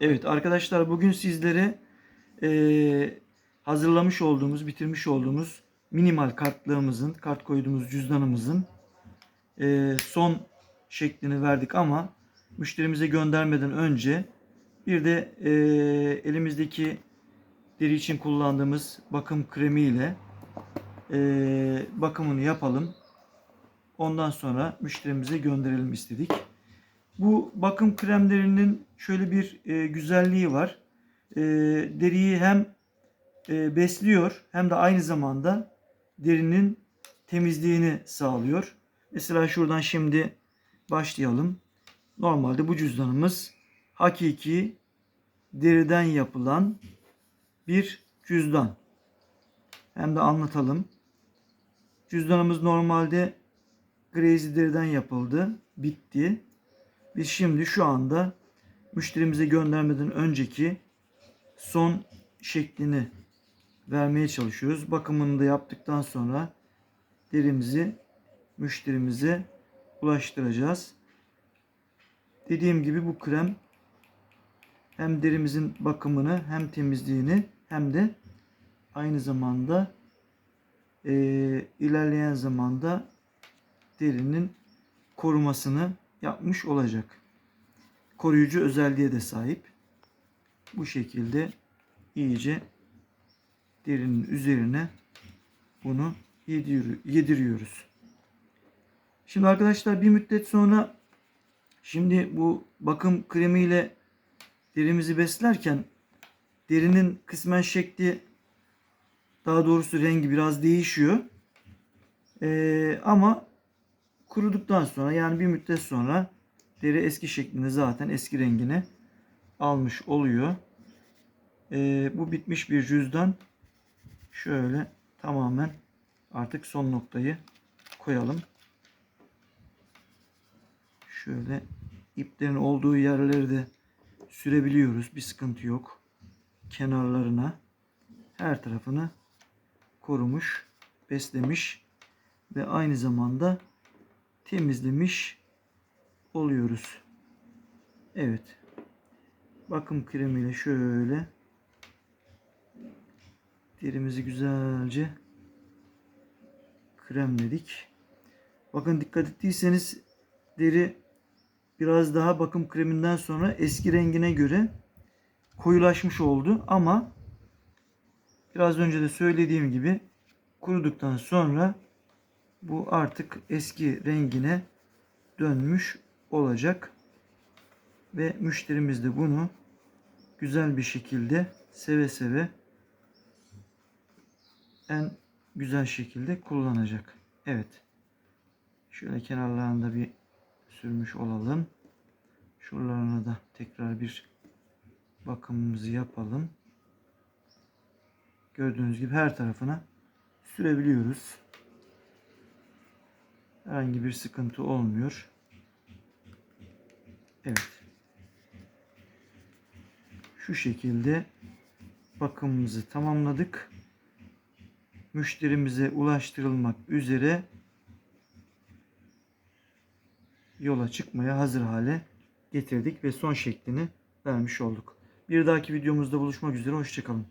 Evet arkadaşlar bugün sizlere eee, hazırlamış olduğumuz, bitirmiş olduğumuz minimal kartlığımızın, kart koyduğumuz cüzdanımızın eee, son şeklini verdik ama müşterimize göndermeden önce bir de eee, elimizdeki deri için kullandığımız bakım kremi ile eee, bakımını yapalım. Ondan sonra müşterimize gönderelim istedik. Bu bakım kremlerinin şöyle bir e, güzelliği var. E, deriyi hem e, besliyor hem de aynı zamanda derinin temizliğini sağlıyor. Mesela şuradan şimdi başlayalım. Normalde bu cüzdanımız hakiki deriden yapılan bir cüzdan. Hem de anlatalım. Cüzdanımız normalde Grazy deriden yapıldı. Bitti. Biz şimdi şu anda müşterimize göndermeden önceki son şeklini vermeye çalışıyoruz. Bakımını da yaptıktan sonra derimizi müşterimize ulaştıracağız. Dediğim gibi bu krem hem derimizin bakımını hem temizliğini hem de aynı zamanda eee, ilerleyen zamanda derinin korumasını yapmış olacak. Koruyucu özelliğe de sahip. Bu şekilde iyice derinin üzerine bunu yedir- yediriyoruz. Şimdi arkadaşlar bir müddet sonra şimdi bu bakım kremiyle derimizi beslerken derinin kısmen şekli daha doğrusu rengi biraz değişiyor. Ee, ama kuruduktan sonra yani bir müddet sonra deri eski şeklinde zaten eski rengini almış oluyor. Ee, bu bitmiş bir cüzdan. Şöyle tamamen artık son noktayı koyalım. Şöyle iplerin olduğu yerleri de sürebiliyoruz. Bir sıkıntı yok. Kenarlarına her tarafını korumuş, beslemiş ve aynı zamanda temizlemiş oluyoruz. Evet. Bakım kremiyle şöyle derimizi güzelce kremledik. Bakın dikkat ettiyseniz deri biraz daha bakım kreminden sonra eski rengine göre koyulaşmış oldu ama biraz önce de söylediğim gibi kuruduktan sonra bu artık eski rengine dönmüş olacak. Ve müşterimiz de bunu güzel bir şekilde seve seve en güzel şekilde kullanacak. Evet. Şöyle kenarlarında bir sürmüş olalım. Şuralarına da tekrar bir bakımımızı yapalım. Gördüğünüz gibi her tarafına sürebiliyoruz. Herhangi bir sıkıntı olmuyor. Evet. Şu şekilde bakımımızı tamamladık. Müşterimize ulaştırılmak üzere yola çıkmaya hazır hale getirdik ve son şeklini vermiş olduk. Bir dahaki videomuzda buluşmak üzere. Hoşçakalın.